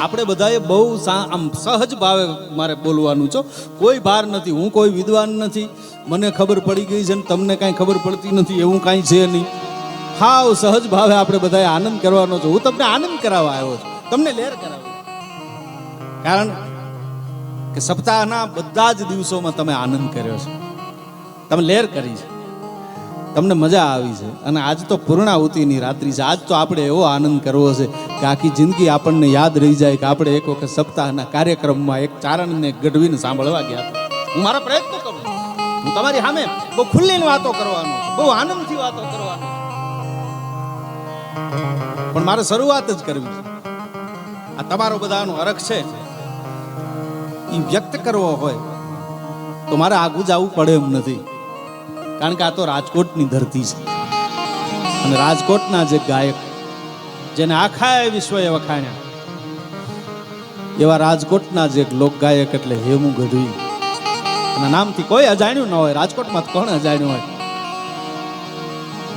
આપણે બધાએ બહુ આમ સહજ ભાવે મારે બોલવાનું છો. કોઈ ભાર નથી, હું કોઈ વિદ્વાન નથી. મને ખબર પડી ગઈ છે ને તમને કાંઈ ખબર પડતી નથી, એવું કાંઈ છે નહીં. હાવ સહજ ભાવે આપણે બધાએ આનંદ કરવાનો છો. હું તમને આનંદ કરાવવા આવ્યો છું. તમને લેર કરાવવા કારણ કે સપ્તાહના બધા જ દિવસોમાં તમે આનંદ કર્યો છે. તમે લેર કરી છે. તમને મજા આવી છે. અને આજ તો પૂર્ણાહુતિની રાત્રિ છે. આજ તો આપણે એવો આનંદ કરવો છે કે આખી જિંદગી આપણને યાદ રહી જાય કે આપણે એક વખત સપ્તાહના કાર્યક્રમમાં એક ચારણને ગઢવીને સાંભળવા ગયા હતા. હું મારા પ્રયત્ન કરું હું તમારી સામે બહુ ખુલ્લીને વાતો કરવાનો બહુ આનંદથી વાતો કરવાનો પણ મારે શરૂઆત જ કરવી છે. આ તમારો બધાનો અરખ છે. એ વ્યક્ત કરવો હોય તો મારે આગું જવું પડે એમ નથી. કારણ કે આ તો રાજકોટની ધરતી છે. અને રાજકોટના જે ગાયક, જેને આખા વિશ્વએ વખાણ્યા, એવા રાજકોટના જે લોક ગાયક એટલે હેમુ ગઢવી. એના નામથી કોઈ અજાણ્યું ન હોય, રાજકોટમાં કોણ અજાણ્યું હોય?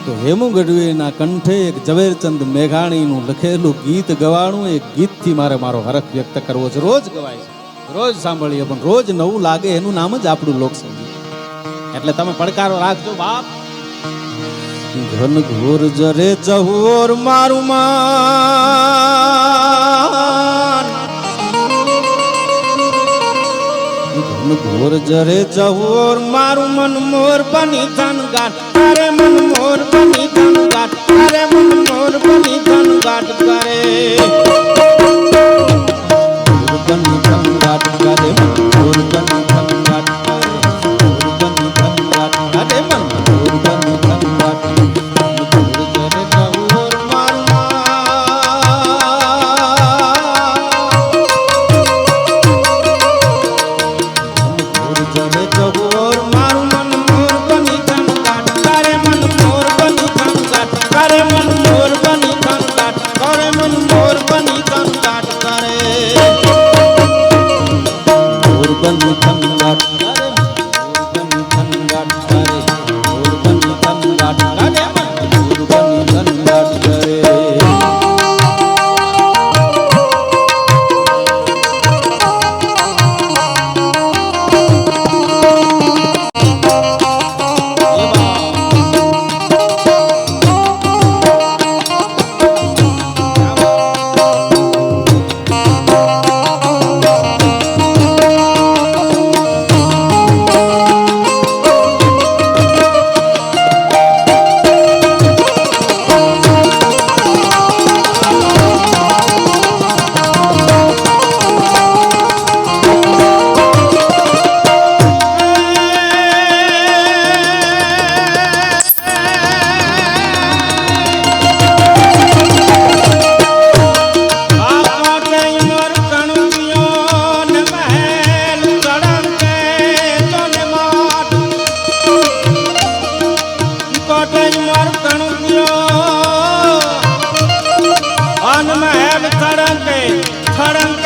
તો હેમુ ગઢવીના કંઠે એક ઝવેરચંદ મેઘાણીનું લખેલું ગીત ગવાણું, એ ગીતથી મારે મારો હરખ વ્યક્ત કરવો છે. રોજ ગવાય છે. રોજ સાંભળીએ પણ રોજ નવું લાગે, એનું નામ જ આપણું લોક સંગીત એટલે તમે પડકારો રાખજો, બાપ. ઘન ઘોર જરે ચહોર મારું માન. ઘન ઘોર જરે ચહોર મારું મન મોર બની ધન ગાટ તારે મન મોર બની ધન ગાટ તારે મન મોર બની ધન ગાટ કરે. রাধা படம்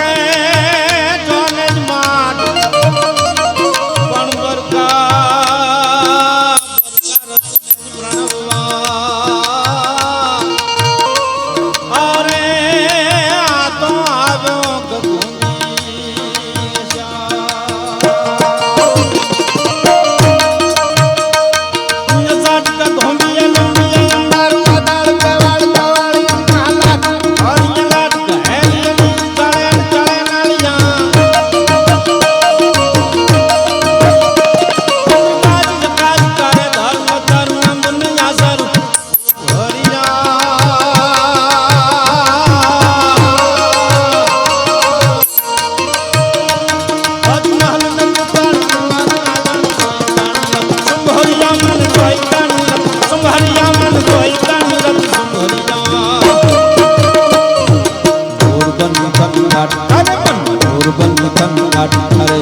મોર બની